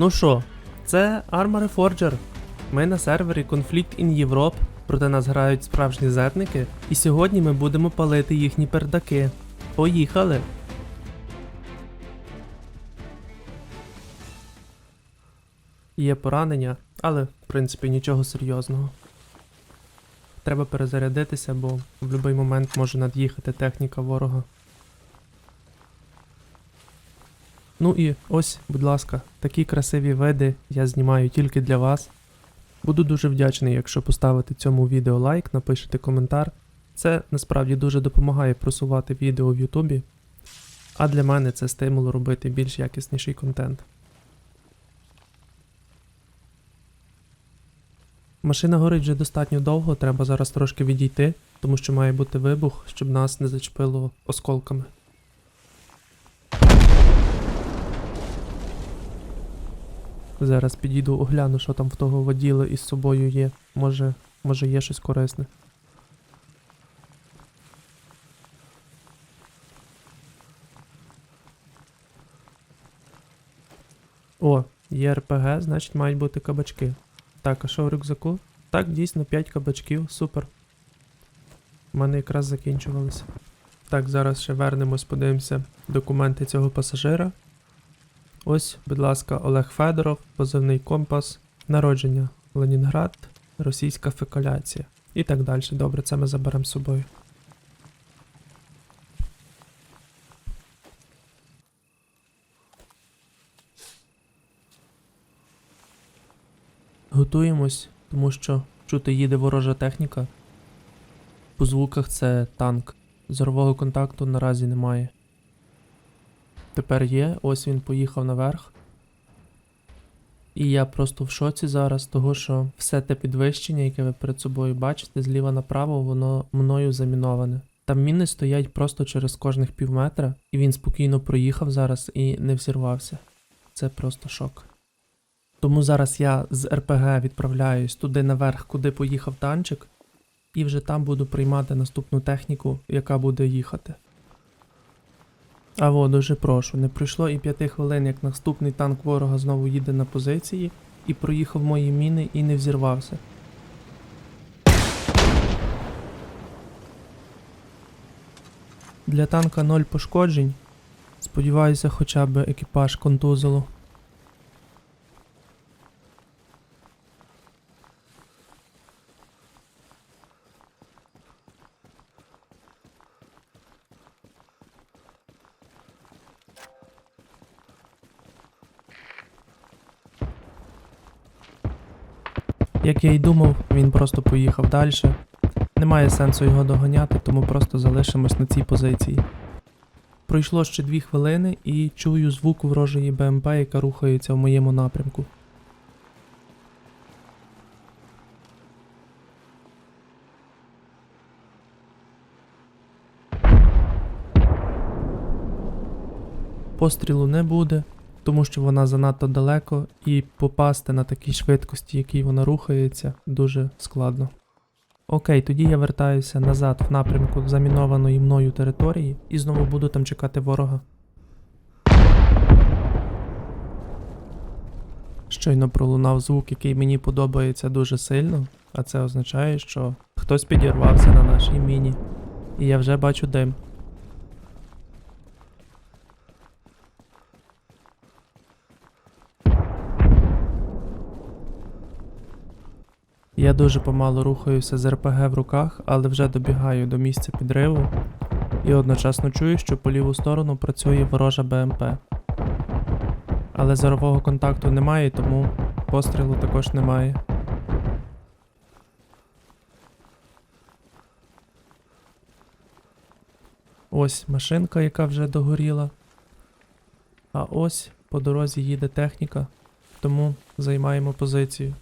Ну що, це Armory Forger. Ми на сервері Conflict in Europe, проти нас грають справжні зетники, і сьогодні ми будемо палити їхні пердаки. Поїхали! Є поранення, але в принципі нічого серйозного. Треба перезарядитися, бо в будь-який момент може над'їхати техніка ворога. Ну і ось, будь ласка, такі красиві види я знімаю тільки для вас. Буду дуже вдячний, якщо поставите цьому відео лайк, напишете коментар. Це насправді дуже допомагає просувати відео в Ютубі, а для мене це стимул робити більш якісніший контент. Машина горить вже достатньо довго, треба зараз трошки відійти, тому що має бути вибух, щоб нас не зачепило осколками. Зараз підійду огляну, що там в того воділа із собою є. Може, може є щось корисне. О, є РПГ, значить мають бути кабачки. Так, а що в рюкзаку? Так, дійсно, 5 кабачків, супер. У мене якраз закінчувалися. Так, зараз ще вернемось, подивимося документи цього пасажира. Ось, будь ласка, Олег Федоров, позивний компас, народження Ленінград, російська фекаляція. І так далі. Добре, це ми заберемо з собою. Готуємось, тому що чути їде ворожа техніка. По звуках це танк. Зорового контакту наразі немає. Тепер є, ось він поїхав наверх. І я просто в шоці зараз, того що все те підвищення, яке ви перед собою бачите, зліва направо, воно мною заміноване. Там міни стоять просто через кожних пів метра, і він спокійно проїхав зараз і не взірвався. Це просто шок. Тому зараз я з РПГ відправляюсь туди наверх, куди поїхав танчик, і вже там буду приймати наступну техніку, яка буде їхати. А во, дуже прошу, не пройшло і п'яти хвилин, як наступний танк ворога знову їде на позиції і проїхав мої міни і не взірвався. Для танка 0 пошкоджень. Сподіваюся, хоча б екіпаж контузило. Як я й думав, він просто поїхав далі. Немає сенсу його доганяти, тому просто залишимось на цій позиції. Пройшло ще дві хвилини і чую звук ворожої БМП, яка рухається в моєму напрямку. Пострілу не буде, тому що вона занадто далеко, і попасти на такій швидкості, якій вона рухається, дуже складно. Окей, тоді я вертаюся назад в напрямку замінованої мною території і знову буду там чекати ворога. Щойно пролунав звук, який мені подобається дуже сильно, а це означає, що хтось підірвався на нашій міні. І я вже бачу дим. Я дуже помало рухаюся з РПГ в руках, але вже добігаю до місця підриву і одночасно чую, що по ліву сторону працює ворожа БМП. Але зорового контакту немає, тому пострілу також немає. Ось машинка, яка вже догоріла. А ось по дорозі їде техніка, тому займаємо позицію.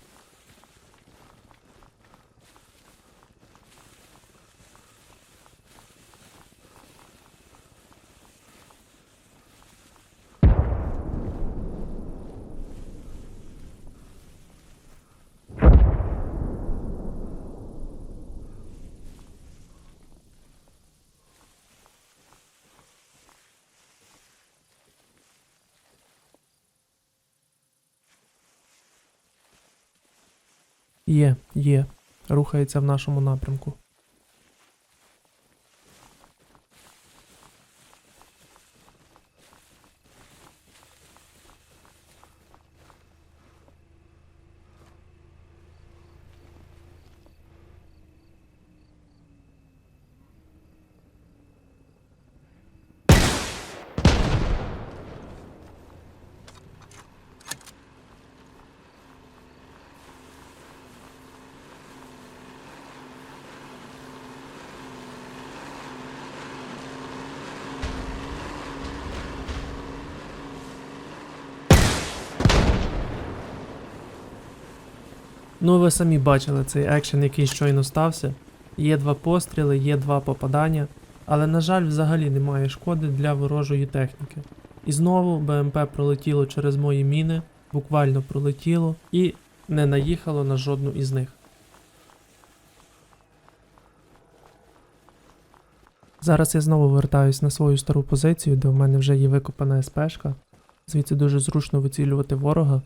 Є, є. Рухається в нашому напрямку. Ну, ви самі бачили цей екшен, який щойно стався. Є два постріли, є два попадання, але, на жаль, взагалі немає шкоди для ворожої техніки. І знову БМП пролетіло через мої міни, буквально пролетіло і не наїхало на жодну із них. Зараз я знову вертаюсь на свою стару позицію, де в мене вже є викопана СПшка. Звідси дуже зручно вицілювати ворога.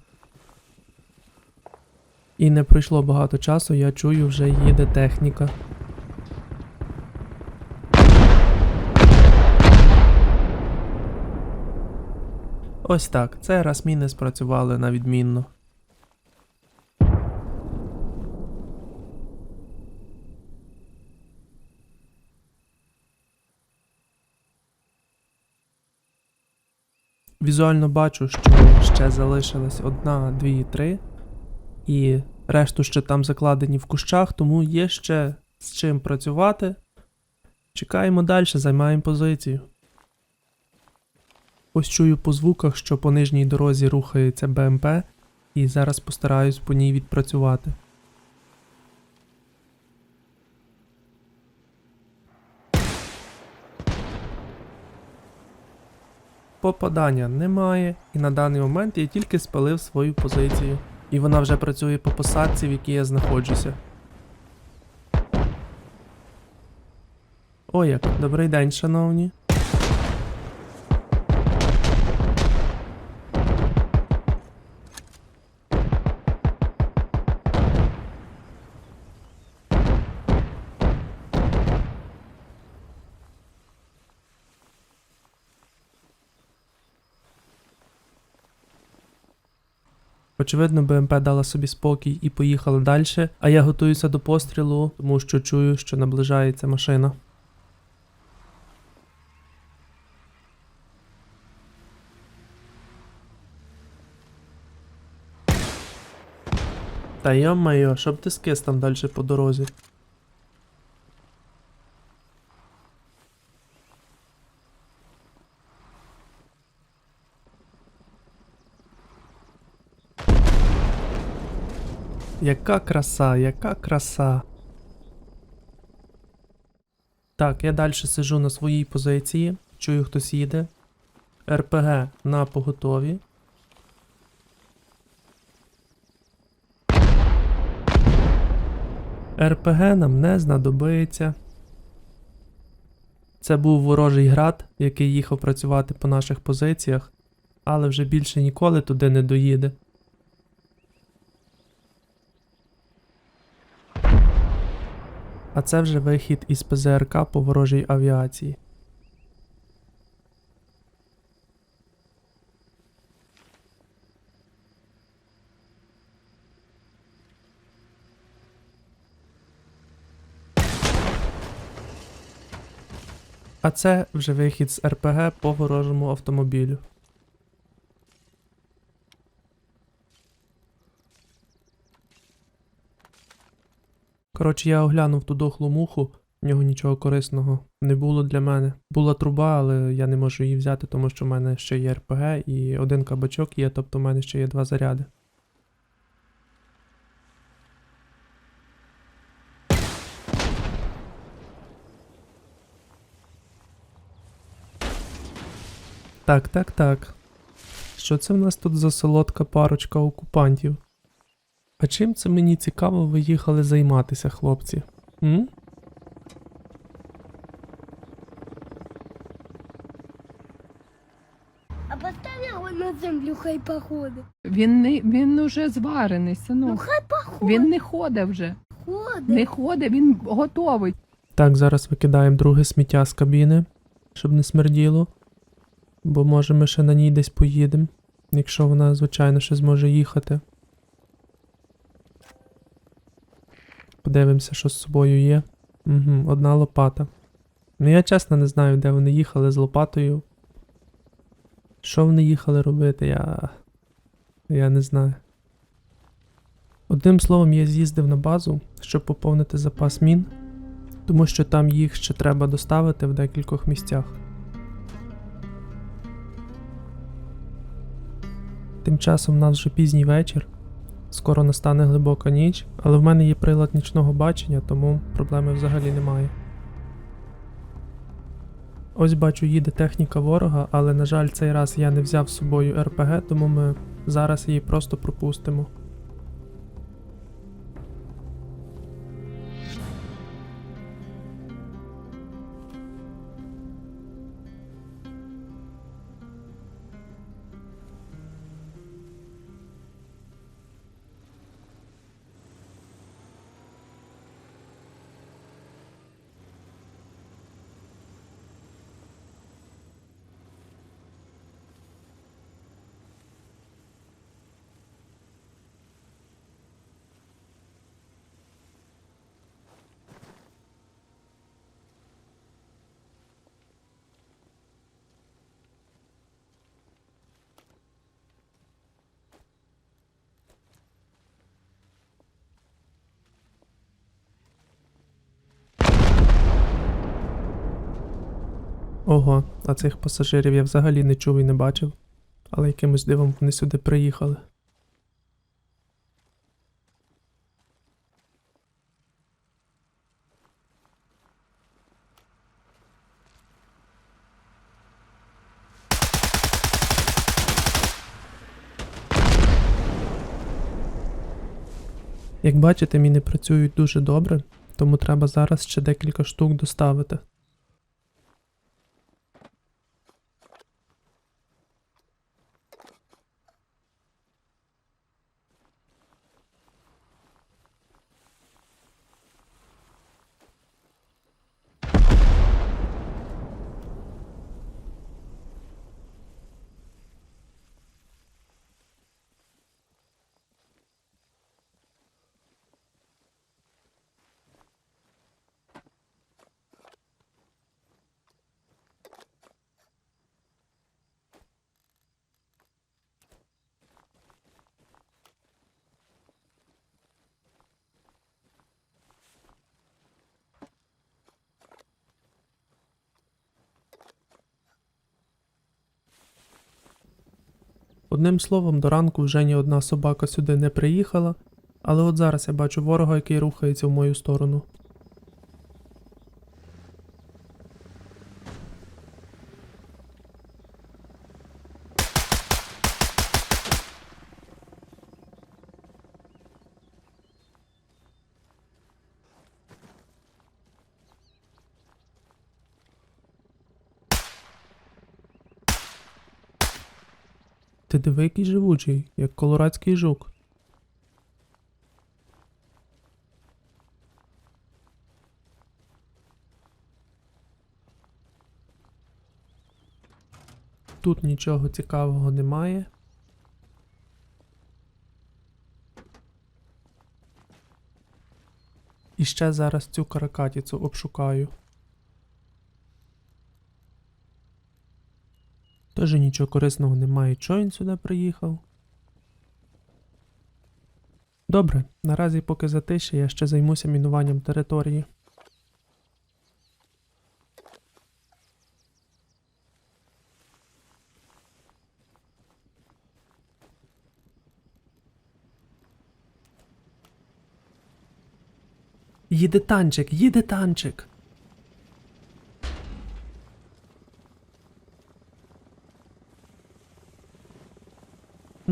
І не пройшло багато часу, я чую, вже їде техніка. Ось так, цей раз міни спрацювали на відмінно. Візуально бачу, що ще залишилась одна, дві, три. І решту ще там закладені в кущах, тому є ще з чим працювати. Чекаємо далі, займаємо позицію. Ось чую по звуках, що по нижній дорозі рухається БМП, і зараз постараюсь по ній відпрацювати. Попадання немає, і на даний момент я тільки спалив свою позицію. І вона вже працює по посадці, в якій я знаходжуся. О як, добрий день, шановні. Очевидно, БМП дала собі спокій і поїхала далі, а я готуюся до пострілу, тому що чую, що наближається машина. Та йо-майо, щоб ти скис там далі по дорозі. Яка краса, яка краса. Так, я далі сижу на своїй позиції. Чую, хтось їде. РПГ на поготові. РПГ нам не знадобиться. Це був ворожий град, який їхав працювати по наших позиціях, але вже більше ніколи туди не доїде. А це вже вихід із ПЗРК по ворожій авіації. А це вже вихід з РПГ по ворожому автомобілю. Коротше, я оглянув ту дохлу муху, в нього нічого корисного не було для мене. Була труба, але я не можу її взяти, тому що в мене ще є РПГ і один кабачок є, тобто в мене ще є два заряди. Так, так, так. Що це в нас тут за солодка парочка окупантів? А чим це мені цікаво ви їхали займатися, хлопці? М? постав його на землю, хай походить. Він не він уже зварений, Ну синок. хай походить. Він не ходить вже. ходить. Не ходить, він готовий. Так, зараз викидаємо друге сміття з кабіни, щоб не смерділо. Бо може ми ще на ній десь поїдемо, якщо вона, звичайно, ще зможе їхати. Подивимося, що з собою є. Угу, одна лопата. Ну я чесно не знаю, де вони їхали з лопатою. Що вони їхали робити, я. Я не знаю. Одним словом, я з'їздив на базу, щоб поповнити запас мін тому що там їх ще треба доставити в декількох місцях. Тим часом в нас вже пізній вечір, скоро настане глибока ніч, але в мене є прилад нічного бачення, тому проблеми взагалі немає. Ось бачу, їде техніка ворога, але на жаль, цей раз я не взяв з собою РПГ, тому ми зараз її просто пропустимо. Ого, а цих пасажирів я взагалі не чув і не бачив, але якимось дивом вони сюди приїхали. Як бачите, міни працюють дуже добре, тому треба зараз ще декілька штук доставити. Одним словом, до ранку вже ні одна собака сюди не приїхала, але от зараз я бачу ворога, який рухається в мою сторону. Ти диви, живучий, як колорадський жук. Тут нічого цікавого немає. І ще зараз цю каракатіцу обшукаю. Теж нічого корисного немає. Чого він сюди приїхав? Добре, наразі поки затише, я ще займуся мінуванням території. Їде танчик, їде танчик.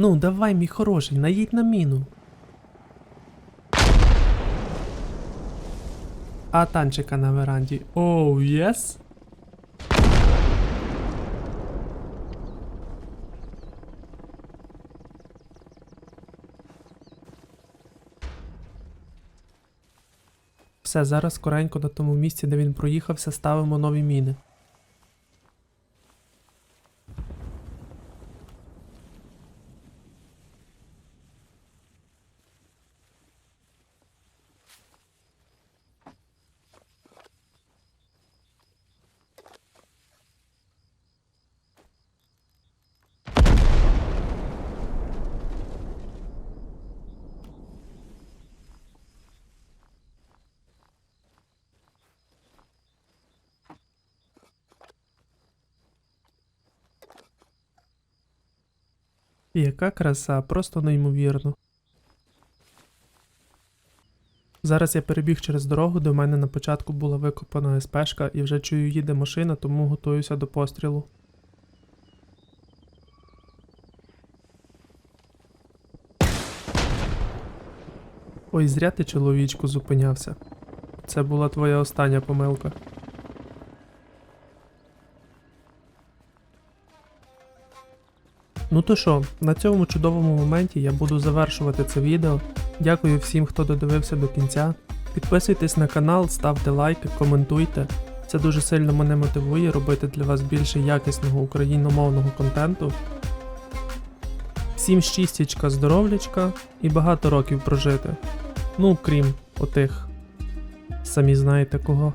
Ну, давай, мій хороший, наїдь на міну. А танчика на веранді. Оу, oh, єс. Yes. Все, зараз коренько на тому місці, де він проїхався, ставимо нові міни. Яка краса, просто неймовірно. Зараз я перебіг через дорогу, до мене на початку була викопана СПшка і вже чую їде машина, тому готуюся до пострілу. Ой, зря ти чоловічку зупинявся. Це була твоя остання помилка. Ну то що, на цьому чудовому моменті я буду завершувати це відео. Дякую всім, хто додивився до кінця. Підписуйтесь на канал, ставте лайки, коментуйте. Це дуже сильно мене мотивує робити для вас більше якісного україномовного контенту. Всім щастячка, здоровлячка і багато років прожити. Ну, крім отих, самі знаєте кого.